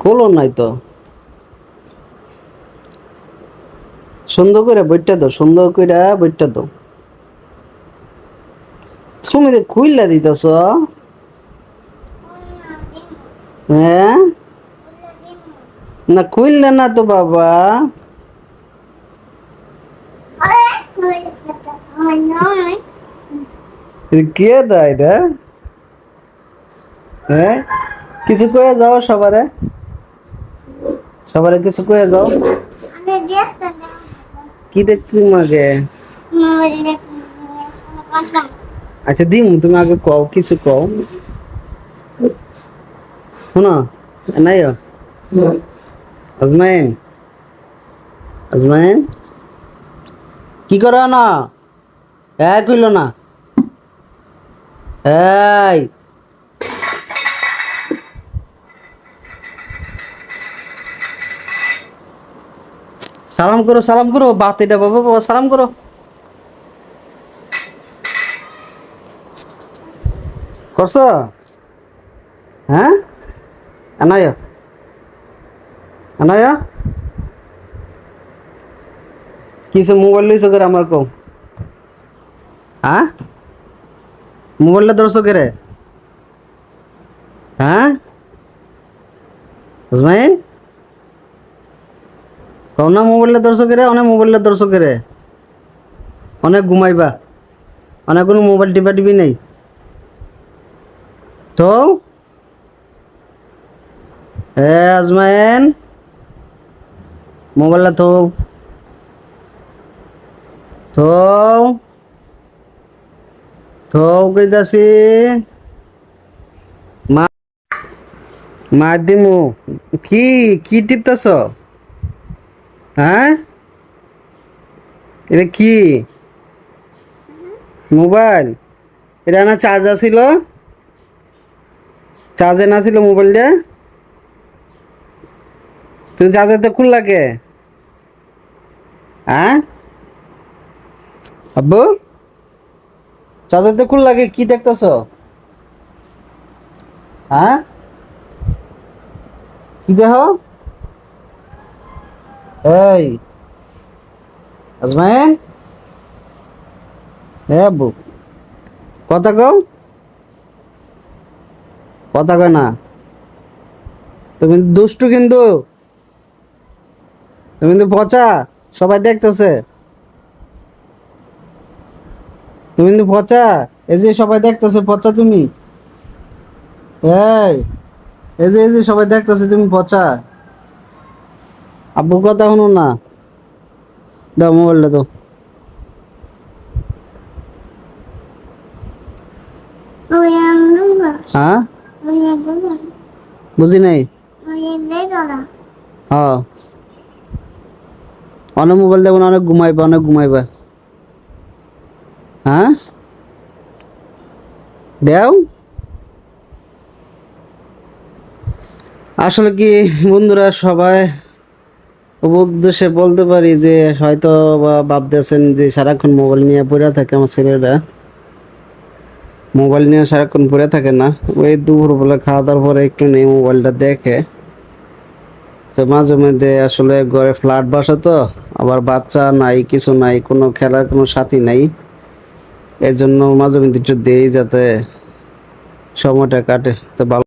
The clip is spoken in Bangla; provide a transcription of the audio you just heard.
খোলো নাই তো। সুন্দর করে বইটা দাও, সুন্দর করে বইটা দাও। তুমি তো খুইলা দিতেছ। হ্যাঁ? না খুললে না তো বাবা। কে দেয় এটা হ্যাঁ? কিছু কয়ে যাও সবারে। সবারে কিছু কয়ে যাও। কি দেখছি মাকে আচ্ছা দিম তুমি আগে কও কিছু কও। শোনো নাই আজমাইন? আজমাইন? কি করো না? এক কইল না। এই সালাম করো সালাম করো বাত এটা বাবা বাবা, সালাম করো। করছ? হ্যাঁ? আনায় আনায় কিসে মোবাইল লইছো করে আমার কও? হ্যাঁ? মোবাইলটা ধরছো কে রে হ্যাঁ? আজমাইন? কও না মোবাইলটা ধরছো কে রে অনেক মোবাইলটা ধরছো কে রে অনেক ঘুমাইবা। অনেক কোনো মোবাইল টিপা টিপি নেই। তো? এ আজমাইন, মোবাইলটা তো তো তো কইতাছি। মা মা দিমু। কি কি টিপতাছ? হ্যাঁ? এটা কি? মোবাইল? এটা না চার্জ আছিল? চার্জে না ছিল মোবাইলটা? তুমি চার্জারটা খুল লাগে হ্যাঁ? আব্বু? চার্জারটা খুল লাগে কি? দেখতেছ? হ্যাঁ? কি দেহ এই, আজমাইন? এ আব্বু, কথা কও। কথা কয় না। তুমি দুষ্টু কিন্তু। তুমি কিন্তু পচা, সবাই দেখতেছে। তুমি কিন্তু পচা, এই যে সবাই দেখতেছে, পচা তুমি। এই এই যে এই যে সবাই দেখতেছে, তুমি পচা। আব্বুর কথা শুনো না। দাও মোবাইলটা দাও। হ্যাঁ? বুঝি নাই? হ্যাঁ। অনেক মোবাইল দেবো না, অনেক ঘুমাইবা অনেক ঘুমাইবা। হ্যাঁ? দেও। আসলে কি বন্ধুরা সবাই উদ্দেশ্যে বলতে পারি যে হয়তো বা ভাবতেছেন যে সারাক্ষণ মোবাইল নিয়ে পড়ে থাকে আমার ছেলেরা। মোবাইল নিয়ে সারাক্ষণ পড়ে থাকে না। ওই দুপুরবেলা খাওয়া দাওয়ার পরে একটু নেই মোবাইলটা দেখে। তো মাঝে মধ্যে আসলে ঘরে ফ্ল্যাট বাসা তো, আবার বাচ্চা নাই, কিছু নাই, কোনো খেলার কোনো সাথী নাই। এই জন্য মাঝে মধ্যে একটু দেই যাতে সময়টা কাটে। তো ভালো